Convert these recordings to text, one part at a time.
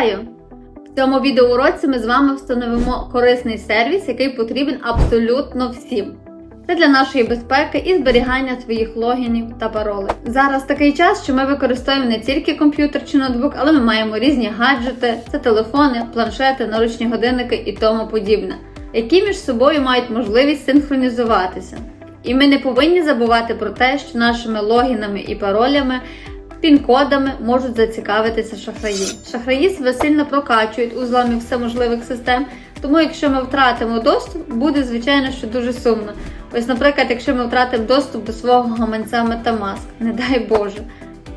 Вітаю! В цьому відеоуроці ми з вами встановимо корисний сервіс, який потрібен абсолютно всім. Це для нашої безпеки і зберігання своїх логінів та паролей. Зараз такий час, що ми використовуємо не тільки комп'ютер чи ноутбук, але ми маємо різні гаджети, це телефони, планшети, наручні годинники і тому подібне, які між собою мають можливість синхронізуватися. І ми не повинні забувати про те, що нашими логінами і паролями Пін-кодами можуть зацікавитися шахраї. Шахраї себе сильно прокачують у зламі всеможливих систем, тому якщо ми втратимо доступ, буде звичайно що дуже сумно. Ось, наприклад, якщо ми втратимо доступ до свого гаманця Metamask, не дай Боже.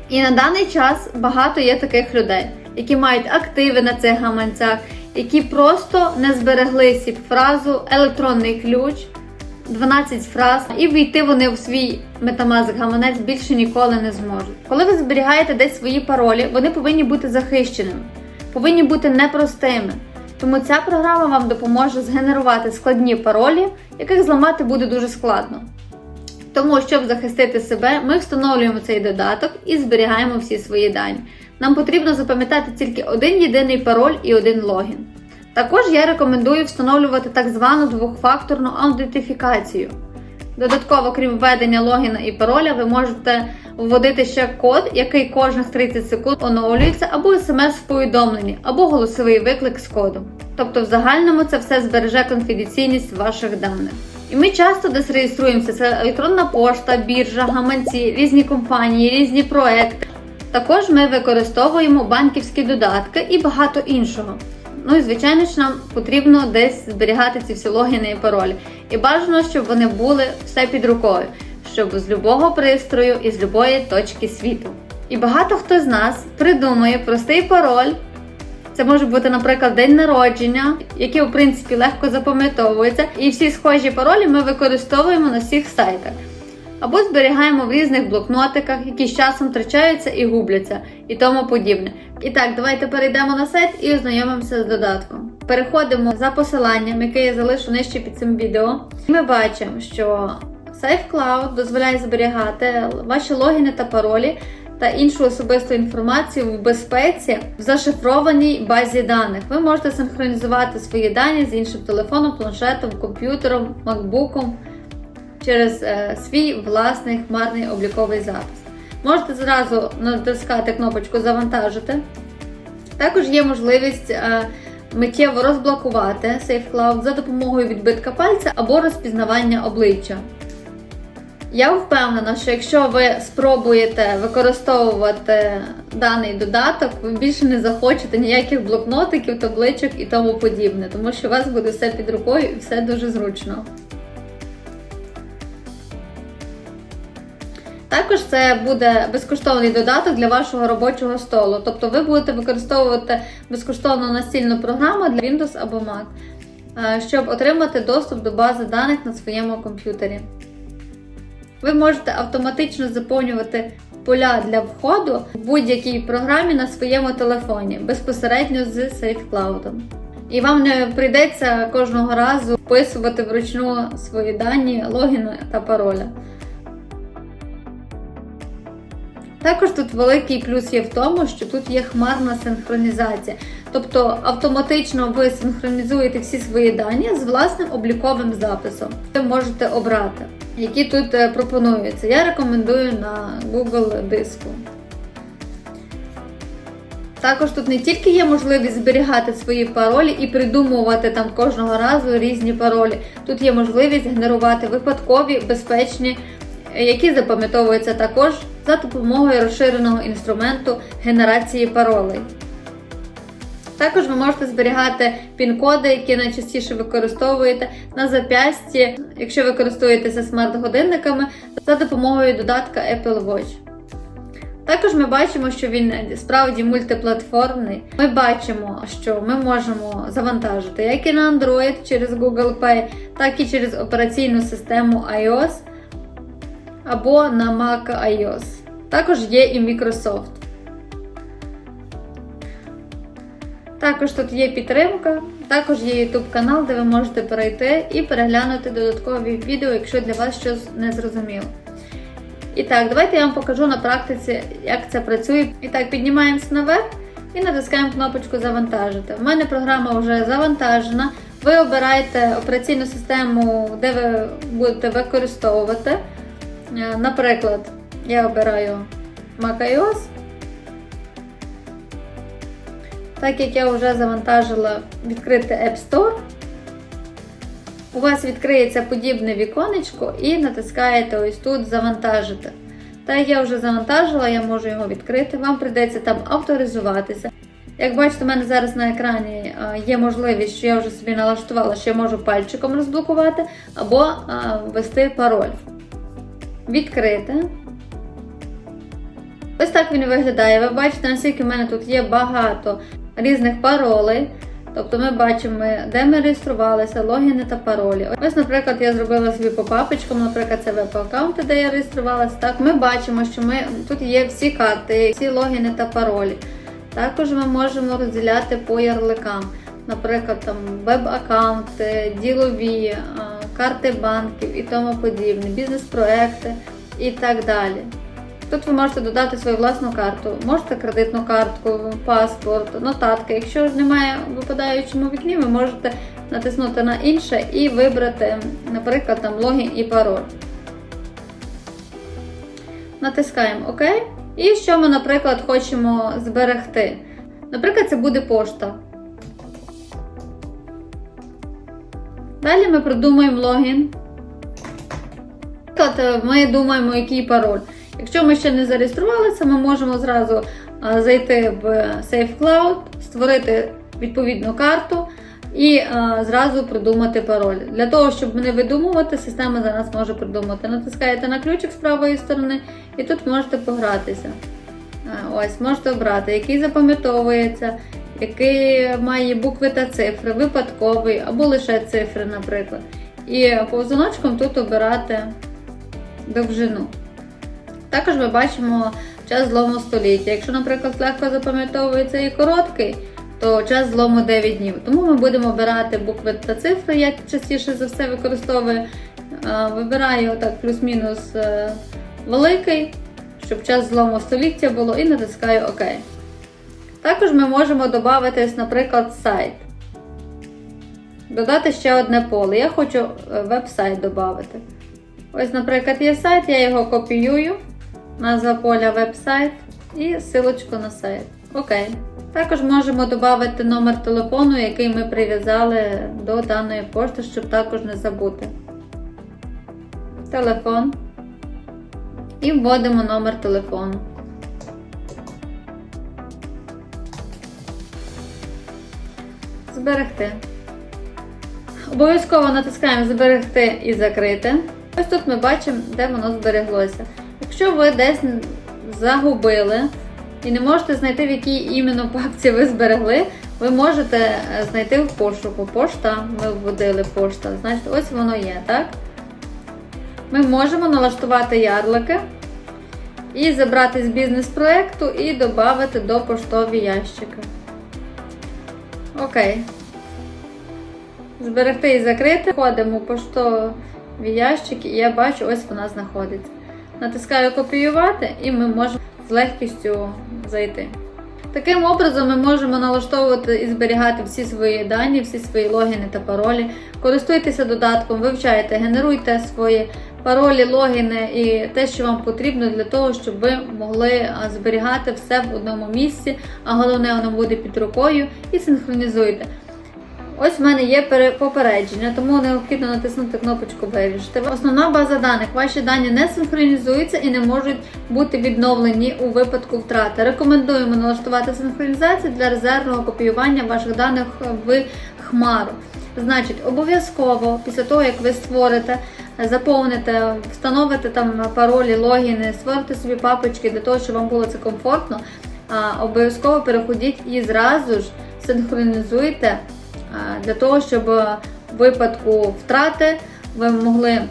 І на даний час багато є таких людей, які мають активи на цих гаманцях, які просто не зберегли сіп фразу електронний ключ. 12 фраз, і війти вони в свій Metamask гаманець більше ніколи не зможуть. Коли ви зберігаєте десь свої паролі, вони повинні бути захищеними, повинні бути непростими. Тому ця програма вам допоможе згенерувати складні паролі, яких зламати буде дуже складно. Тому, щоб захистити себе, ми встановлюємо цей додаток і зберігаємо всі свої дані. Нам потрібно запам'ятати тільки один єдиний пароль і один логін. Також я рекомендую встановлювати так звану двохфакторну аутентифікацію. Додатково, крім введення логіна і пароля, ви можете вводити ще код, який кожних 30 секунд оновлюється, або смс-повідомлення, або голосовий виклик з кодом. Тобто, в загальному це все збереже конфіденційність ваших даних. І ми часто десь реєструємося. Це електронна пошта, біржа, гаманці, різні компанії, різні проекти. Також ми використовуємо банківські додатки і багато іншого. Ну і звичайно ж нам потрібно десь зберігати ці всі логіни і паролі. І бажано, щоб вони були все під рукою, щоб з любого пристрою і з любої точки світу. І багато хто з нас придумує простий пароль. Це може бути, наприклад, день народження, який, в принципі, легко запам'ятовується. І всі схожі паролі ми використовуємо на всіх сайтах. Або зберігаємо в різних блокнотиках, які з часом втрачаються і губляться, і тому подібне. І так, давайте перейдемо на сайт і ознайомимося з додатком. Переходимо за посиланням, яке я залишу нижче під цим відео. Ми бачимо, що SafeCloud дозволяє зберігати ваші логіни та паролі та іншу особисту інформацію в безпеці в зашифрованій базі даних. Ви можете синхронізувати свої дані з іншим телефоном, планшетом, комп'ютером, макбуком через е, свій власний хмарний обліковий запис. Можете зразу натискати кнопочку Завантажити. Також є можливість е, миттєво розблокувати SafeCloud за допомогою відбитка пальця або розпізнавання обличчя. Я впевнена, що якщо ви спробуєте використовувати даний додаток, ви більше не захочете ніяких блокнотиків, табличок і тому подібне, тому що у вас буде все під рукою і все дуже зручно. Також це буде безкоштовний додаток для вашого робочого столу. Тобто ви будете використовувати безкоштовну настільну програму для Windows або Mac, е, щоб отримати доступ до бази даних на своєму комп'ютері. Ви можете автоматично заповнювати поля для входу в будь-якій програмі на своєму телефоні безпосередньо з SafeCloud. І вам не прийдеться кожного разу вписувати вручну свої дані, логіни та пароля. Також тут великий плюс є в тому, що тут є хмарна синхронізація. Тобто автоматично ви синхронізуєте всі свої дані з власним обліковим записом. Ви можете обрати, які тут е, пропонуються. Я рекомендую на Google диску. Також тут не тільки є можливість зберігати свої паролі і придумувати там кожного разу різні паролі. Тут є можливість генерувати випадкові, безпечні, які запам'ятовуються також за допомогою розширеного інструменту генерації паролей. Також ви можете зберігати пін-коди, які найчастіше використовуєте на зап'ясті, якщо ви користуєтеся смарт-годинниками, за допомогою додатка Apple Watch. Також ми бачимо, що він справді мультиплатформний. Ми бачимо, що ми можемо завантажити як і на Android через Google Pay, так і через операційну систему iOS або на Mac iOS. Також є і Microsoft. Також тут є підтримка, також є YouTube канал, де ви можете перейти і переглянути додаткові відео, якщо для вас щось не зрозуміло. І так, давайте я вам покажу на практиці, як це працює. І так, піднімаємося наверх і натискаємо кнопочку Завантажити. У мене програма вже завантажена. Ви обираєте операційну систему, де ви будете використовувати. Е, Наприклад, я обираю macOS. Так як я вже завантажила відкрити App Store, у вас відкриється подібне віконечко і натискаєте ось тут Завантажити. Та я вже завантажила, я можу його відкрити. Вам прийдеться там авторизуватися. Як бачите, у мене зараз на екрані є можливість, що я вже собі налаштувала, що я можу пальчиком розблокувати або а, ввести пароль. Відкрити. Ось так він виглядає. Ви бачите, наскільки в мене тут є багато різних паролей. Тобто ми бачимо, де ми реєструвалися, логіни та паролі. Ось, наприклад, я зробила собі по папочкам, наприклад, це веб-аккаунти, де я реєструвалася. Так, ми бачимо, що ми тут є всі карти, всі логіни та паролі. Також ми можемо розділяти по ярликам. Наприклад, там веб-аккаунти, ділові, карти банків і тому подібне, бізнес-проекти і так далі. Тут ви можете додати свою власну карту, можете кредитну картку, паспорт, нотатки. Якщо ж немає в випадаючому вікні, ви можете натиснути на інше і вибрати, наприклад, там логін і пароль. Натискаємо ОК. І що ми, наприклад, хочемо зберегти. Наприклад, це буде пошта. Далі ми продумаємо логін. Наприклад, ми думаємо, який пароль. Якщо ми ще не зареєструвалися, ми можемо зразу зайти в SafeCloud, створити відповідну карту і зразу придумати пароль. Для того, щоб не видумувати, система за нас може придумати. Натискаєте на ключик з правої сторони і тут можете погратися. Ось, можете обрати, який запам'ятовується, який має букви та цифри, випадковий або лише цифри, наприклад. І повзуночком тут обирати довжину. Також ми бачимо час злому століття. Якщо, наприклад, легко запам'ятовується і короткий, то час злому 9 днів. Тому ми будемо обирати букви та цифри. Я частіше за все використовую. Вибираю так плюс-мінус е, великий, щоб час злому століття було, і натискаю ОК. Також ми можемо додати, наприклад, сайт. Додати ще одне поле. Я хочу е, веб-сайт додати. Ось, наприклад, є сайт, я його копіюю, назва поля веб-сайт і силочку на сайт. Окей. Також можемо додати номер телефону, який ми прив'язали до даної пошти, щоб також не забути. Телефон. І вводимо номер телефону. Зберегти. Обов'язково натискаємо Зберегти і закрити. Ось тут ми бачимо, де воно збереглося. Якщо ви десь загубили і не можете знайти, в якій іменно папці ви зберегли, ви можете е, знайти в пошуку. Пошта, ми вводили пошта, значить, ось воно є, так? Ми можемо налаштувати ярлики і забрати з бізнес-проекту і додати до поштові ящики. Окей. Зберегти і закрити. Входимо в поштові ящики, і я бачу, ось вона знаходиться. Натискаю копіювати, і ми можемо з легкістю зайти. Таким образом, ми можемо налаштовувати і зберігати всі свої дані, всі свої логіни та паролі. Користуйтеся додатком, вивчайте, генеруйте свої паролі, логіни і те, що вам потрібно для того, щоб ви могли зберігати все в одному місці, а головне, воно буде під рукою і синхронізуйте. Ось в мене є попередження, тому необхідно натиснути кнопочку Вирішити. Основна база даних. Ваші дані не синхронізуються і не можуть бути відновлені у випадку втрати. Рекомендуємо налаштувати синхронізацію для резервного копіювання ваших даних в хмару. Значить, обов'язково після того, як ви створите, заповните, встановите там паролі, логіни, створите собі папочки для того, щоб вам було це комфортно. Обов'язково переходіть і зразу ж синхронізуйте для того, щоб в випадку втрати ви могли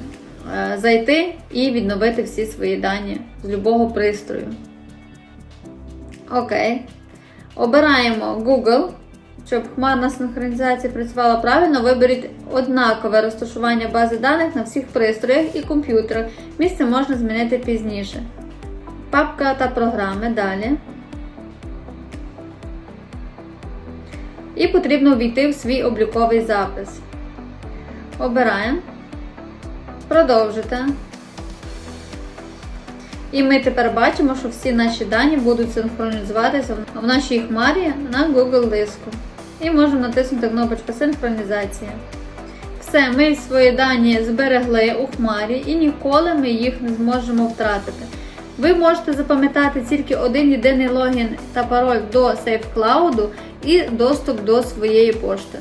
зайти і відновити всі свої дані з любого пристрою. Окей. Обираємо Google. Щоб хмарна синхронізація працювала правильно, виберіть однакове розташування бази даних на всіх пристроях і комп'ютерах. Місце можна змінити пізніше. Папка та програми далі. І потрібно ввійти в свій обліковий запис. Обираємо. Продовжити. І ми тепер бачимо, що всі наші дані будуть синхронізуватися в нашій хмарі на Google диску. І можемо натиснути кнопочку Синхронізація. Все, ми свої дані зберегли у хмарі і ніколи ми їх не зможемо втратити. Ви можете запам'ятати тільки один єдиний логін та пароль до SafeCloud і доступ до своєї пошти.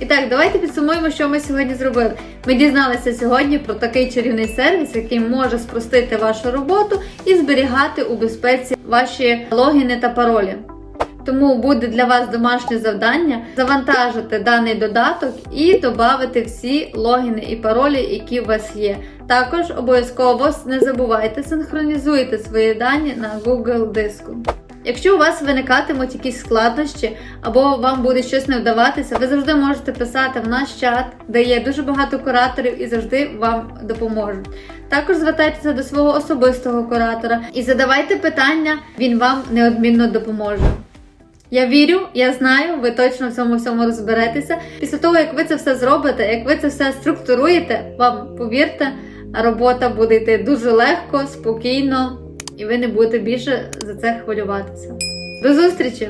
І так, давайте підсумуємо, що ми сьогодні зробили. Ми дізналися сьогодні про такий чарівний сервіс, який може спростити вашу роботу і зберігати у безпеці ваші логіни та паролі. Тому буде для вас домашнє завдання завантажити даний додаток і додати всі логіни і паролі, які у вас є. Також обов'язково не забувайте синхронізуйте свої дані на Google диску. Якщо у вас виникатимуть якісь складнощі або вам буде щось не вдаватися, ви завжди можете писати в наш чат, де є дуже багато кураторів і завжди вам допоможуть. Також звертайтеся до свого особистого куратора і задавайте питання, він вам неодмінно допоможе. Я вірю, я знаю, ви точно в цьому всьому розберетеся. Після того, як ви це все зробите, як ви це все структуруєте, вам повірте, робота буде йти дуже легко, спокійно, і ви не будете більше за це хвилюватися. До зустрічі!